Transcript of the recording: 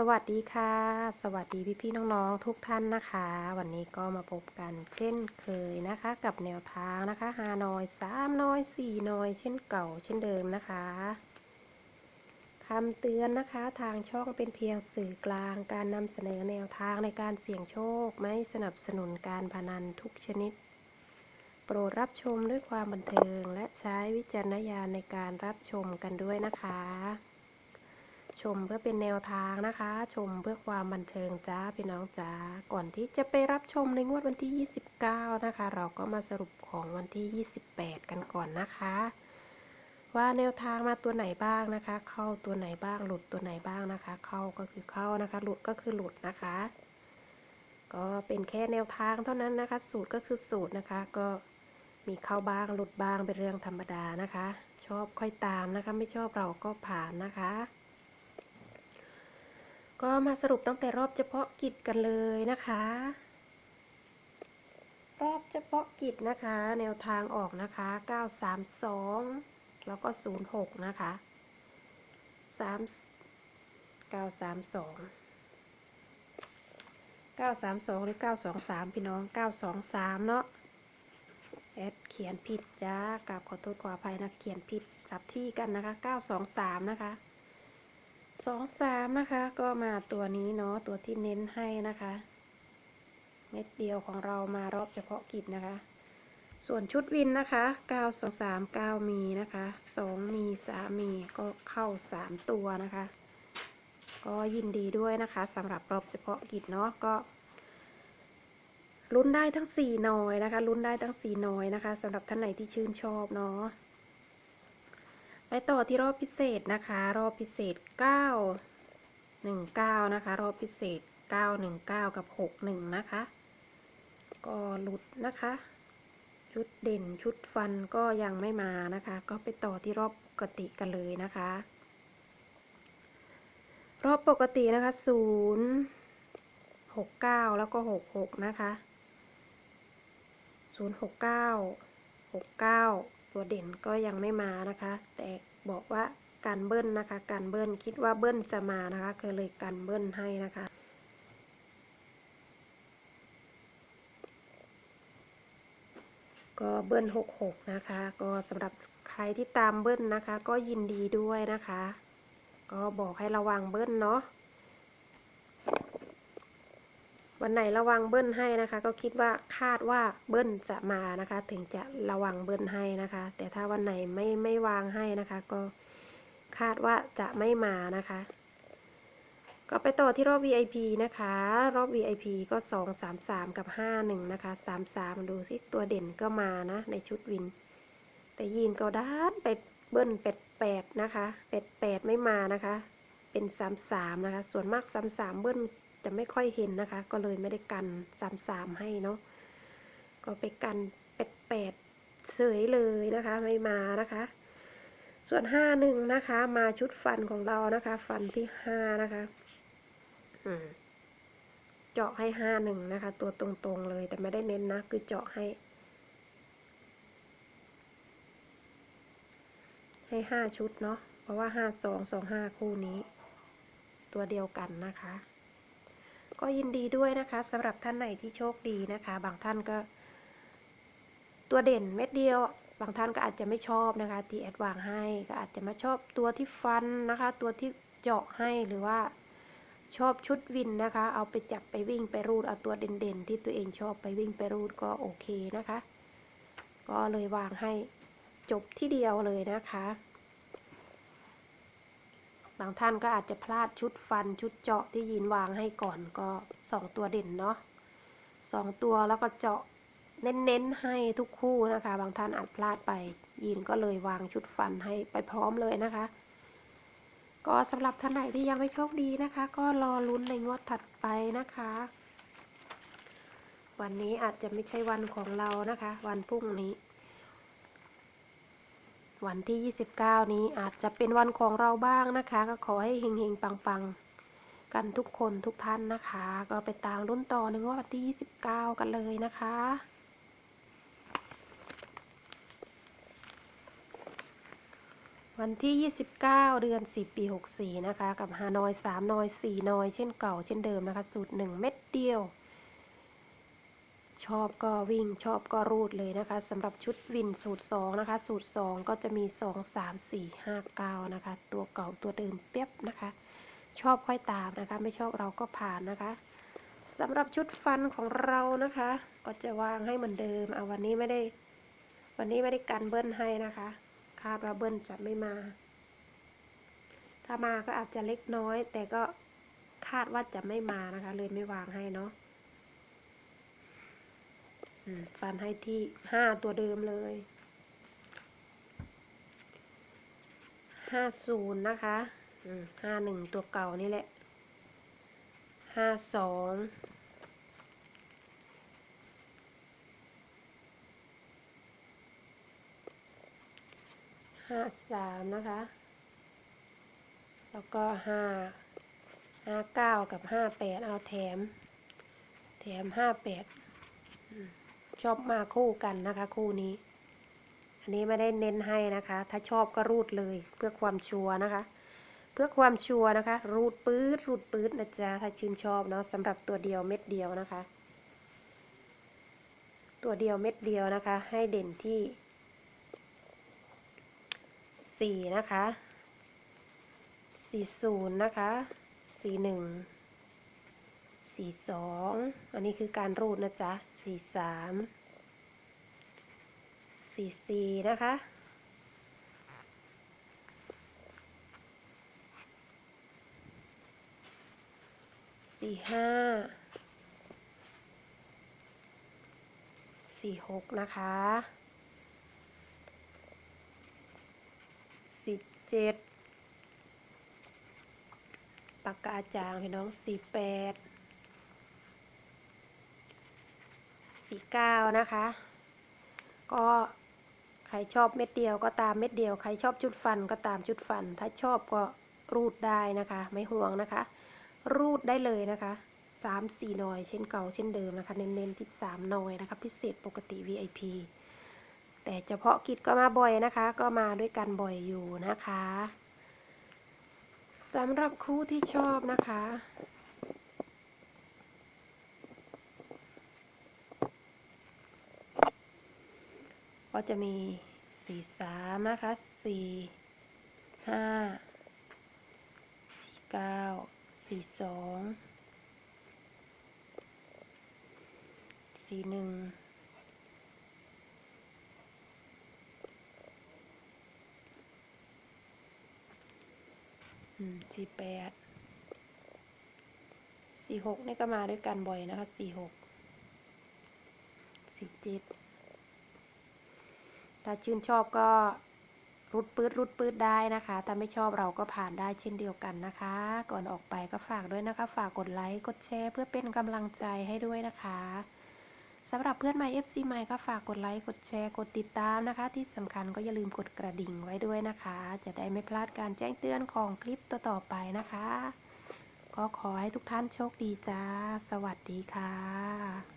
สวัสดีค่ะ สวัสดีพี่ๆน้องๆทุกท่านนะคะ วันนี้ก็มาพบกันเช่นเคยนะคะ กับแนวทางนะคะฮานอยสามน้อยสี่น้อย เช่นเก่า เช่นเดิมนะคะคำเตือนนะคะทางช่องเป็นเพียงสื่อกลางการนำเสนอแนวทางในการเสี่ยงโชค ไม่สนับสนุนการพนันทุกชนิด โปรดรับชมด้วยความบันเทิงและใช้วิจารณญาณในการรับชมกันด้วยนะคะ มเพื่อเป็นแนวทางนะคะ ชมเพื่อความบันเทิงจ้าพี่น้องจ้าก่อนที่จะไปรับชมในงวดวันที่ 29 นะคะ เราก็มาสรุปของวันที่ 28 กันก่อนนะคะ ว่าแนวทางมาตัวไหนบ้างนะคะ เข้าตัวไหนบ้างหลุดตัวไหนบ้างนะคะ เข้าก็คือเข้านะคะ หลุดก็คือหลุดนะคะ ก็เป็นแค่แนวทางเท่านั้นนะคะ สูตรก็คือสูตรนะคะก็มีเข้าบ้างหลุดบ้างเป็นเรื่องธรรมดานะคะ ชอบค่อยตามนะคะ ไม่ชอบเราก็ผ่านนะคะ ก็มาสรุปตั้งแต่รอบเฉพาะกิจกันเลยนะคะ รอบเฉพาะกิจนะคะ แนวทางออกนะคะ 932 แล้วก็ 06 นะคะ 3 932 932 หรือ 923 พี่น้อง 923 เนาะแอดเขียนผิดจ้ากราบขอโทษขออภัยนะ เขียนผิดสับที่กันนะคะ 923 นะคะ สองสามนะคะ ก็มาตัวนี้เนาะตัวที่เน้นให้นะคะ เม็ดเดียวของเรามารอบเฉพาะกิจนะคะ ส่วนชุดวินนะคะเก้าสองสามเก้ามีนะคะสองมีสามมีก็เข้าสามตัวนะคะ ก็ยินดีด้วยนะคะสำหรับรอบเฉพาะกิจเนาะก็ลุ้นได้ทั้งสี่หน่อยนะคะลุ้นได้ทั้งสี่หน่อยนะคะสำหรับท่านไหนที่ชื่นชอบเนาะ ไปต่อที่รอบพิเศษนะคะ รอบพิเศษ 9 1 9 นะคะ รอบพิเศษ 9 1 9 กับ 6 1 นะคะ ก็หลุดนะคะ ชุดเด่นชุดฟันก็ยังไม่มานะคะ ก็ไปต่อที่รอบปกติกันเลยนะคะ รอบปกตินะคะ 0 6 9 แล้วก็ 6 6 นะคะ 0 6 9 6 9 ตัวเด่นก็ยังไม่มานะคะ แต่บอกว่าการเบิ้ลนะคะ การเบิ้ลคิดว่าเบิ้ลจะมานะคะก็เลยการเบิ้ลให้นะคะก็เบิ้ลหกหกนะคะ ก็สำหรับใครที่ตามเบิ้ลนะคะ ก็ยินดีด้วยนะคะ ก็บอกให้ระวังเบิ้ลเนาะ วันไหนระวังเบิ้ลให้นะคะ ก็คิดว่าคาดว่าเบิ้ลจะมานะคะ ถึงจะระวังเบิ้ลให้นะคะ แต่ถ้าวันไหนไม่ไม่วางให้นะคะ ก็คาดว่าจะไม่มานะคะ ก็ไปต่อที่รอบ VIP นะคะ รอบ VIP ก็ 2 3 3 กับ 5 1 นะคะ 3 3 ดูสิตัวเด่นก็มานะ ในชุดวิน แต่ยีนก็ด้านไปเบิ้ล8 8นะคะ8 8ไม่มานะคะ เป็น 3 3 นะคะ ส่วนมาก 3 3 เบิ้ล จะไม่ค่อยเห็นนะคะ ก็เลยไม่ได้กัน3 3ให้เนาะก็ไปกัน8 8เสยเลยนะคะ ไม่มานะคะ ส่วน5 1นะคะ มาชุดฟันของเรานะคะ ฟันที่5นะคะอืมเจาะให้ห้าหนึ่งนะคะ ตัวตรงๆเลย แต่ไม่ได้เน้นนะ คือเจาะให้ให้ห้าชุดเนาะ เพราะว่าห้าสองสองห้าคู่นี้ ตัวเดียวกันนะคะ ก็ยินดีด้วยนะคะสำหรับท่านไหนที่โชคดีนะคะ บางท่านก็ ตัวเด่นเม็ดเดียว บางท่านก็อาจจะไม่ชอบนะคะ ที่แอดวางให้ก็อาจจะมาชอบตัวที่ฟันนะคะ ตัวที่เจาะให้หรือว่าชอบชุดวินนะคะ เอาไปจับไปวิ่งไปรูดเอาตัวเด่นๆ ที่ตัวเองชอบไปวิ่งไปรูดก็โอเคนะคะ ก็เลยวางให้จบที่เดียวเลยนะคะ บางท่านก็อาจจะพลาดชุดฟันชุดเจาะที่ยินวางให้ก่อนก็สองตัวเด่นเนาะสองตัวแล้วก็เจาะเน้นๆให้ทุกคู่นะคะ บางท่านอาจพลาดไปยินก็เลยวางชุดฟันให้ไปพร้อมเลยนะคะ ก็สำหรับท่านไหนที่ยังไม่โชคดีนะคะ ก็รอลุ้นในงวดถัดไปนะคะ วันนี้อาจจะไม่ใช่วันของเรานะคะ วันพรุ่งนี้ วันที่ 29 นี้อาจจะเป็นวันของเราบ้างนะคะ ก็ขอให้เฮงๆ ปังๆ กันทุกคนทุกท่านนะคะ ก็ไปตามรุ่นต่อในงวดวันที่ 29 กันเลยนะคะวันที่ 29 เดือน 10 ปี 64 นะคะ กับฮานอย 3 นอย 4 นอย เช่นเก่า เช่นเดิมนะคะ สูตร 1 เม็ดเดียว ชอบก็วิ่งชอบก็รูดเลยนะคะสำหรับชุดวินสูตร 2 นะคะ สูตร 2 ก็จะมี 2 3 4 5 9 นะคะ ตัวเก่าตัวเดิมเปียบนะคะ ชอบค่อยตามนะคะ ไม่ชอบเราก็ผ่านนะคะสำหรับชุดฟันของเรานะคะ ก็จะวางให้เหมือนเดิมเอาวันนี้ไม่ได้ วันนี้ไม่ได้กันเบิ้ลให้นะคะคาดว่าเบิ้ลจะไม่มา ถ้ามาก็อาจจะเล็กน้อย แต่ก็คาดว่าจะไม่มานะคะ เลยไม่วางให้เนาะ ฟันให้ที่ห้าตัวเดิมเลยห้าศูนย์นะคะห้าหนึ่งตัวเก่านี่แหละห้าสองห้าสามนะคะ แล้วก็ห้าห้าเก้ากับห้าแปดเอาแถม แถมห้าแปด ชอบมาคู่กันนะคะ คู่นี้ อันนี้ไม่ได้เน้นให้นะคะ ถ้าชอบก็รูดเลยเพื่อความชัวร์นะคะ เพื่อความชัวร์นะคะ รูดปื๊ดรูดปื๊ดนะจ๊ะถ้าชื่นชอบเนาะสำหรับตัวเดียวเม็ดเดียวนะคะ ตัวเดียวเม็ดเดียวนะคะ ให้เด่นที่สี่นะคะสี่ศูนย์นะคะสี่หนึ่งสี่สองอันนี้คือการรูดนะจ๊ะ สี่สามสี่สี่นะคะ สี่ห้า สี่หกนะคะสี่เจ็ดปากกาจางพี่น้องสี่แปด สี่เก้านะคะ ก็ใครชอบเม็ดเดียวก็ตามเม็ดเดียว ใครชอบจุดฟันก็ตามจุดฟัน ถ้าชอบก็รูดได้นะคะ ไม่ห่วงนะคะ รูดได้เลยนะคะสามสี่หน่อยเช่นเก่าเช่นเดิมนะคะ เน้นๆที่สามหน่อยนะคะ พิเศษปกติ VIP แต่เฉพาะกิจก็มาบ่อยนะคะ ก็มาด้วยกันบ่อยอยู่นะคะสำหรับคู่ที่ชอบนะคะ ก็จะมีสี่สามนะคะสี่ห้าสี่เก้าสี่สองสี่หนึ่งสี่แปดสี่หกนี่ก็มาด้วยกันบ่อยนะคะสี่หกสี่เจ็ด ถ้าชื่นชอบก็รุดปืดรุดปืดได้นะคะ ถ้าไม่ชอบเราก็ผ่านได้เช่นเดียวกันนะคะ ก่อนออกไปก็ฝากด้วยนะคะ ฝากกดไลค์ กดแชร์เพื่อเป็นกำลังใจให้ด้วยนะคะสำหรับเพื่อนใหม่ FC ใหม่ก็ฝากกดไลค์ กดแชร์ กดติดตามนะคะ ที่สำคัญก็อย่าลืมกดกระดิ่งไว้ด้วยนะคะ จะได้ไม่พลาดการแจ้งเตือนของคลิปต่อๆไปนะคะ ก็ขอให้ทุกท่านโชคดีจ้า สวัสดีค่ะ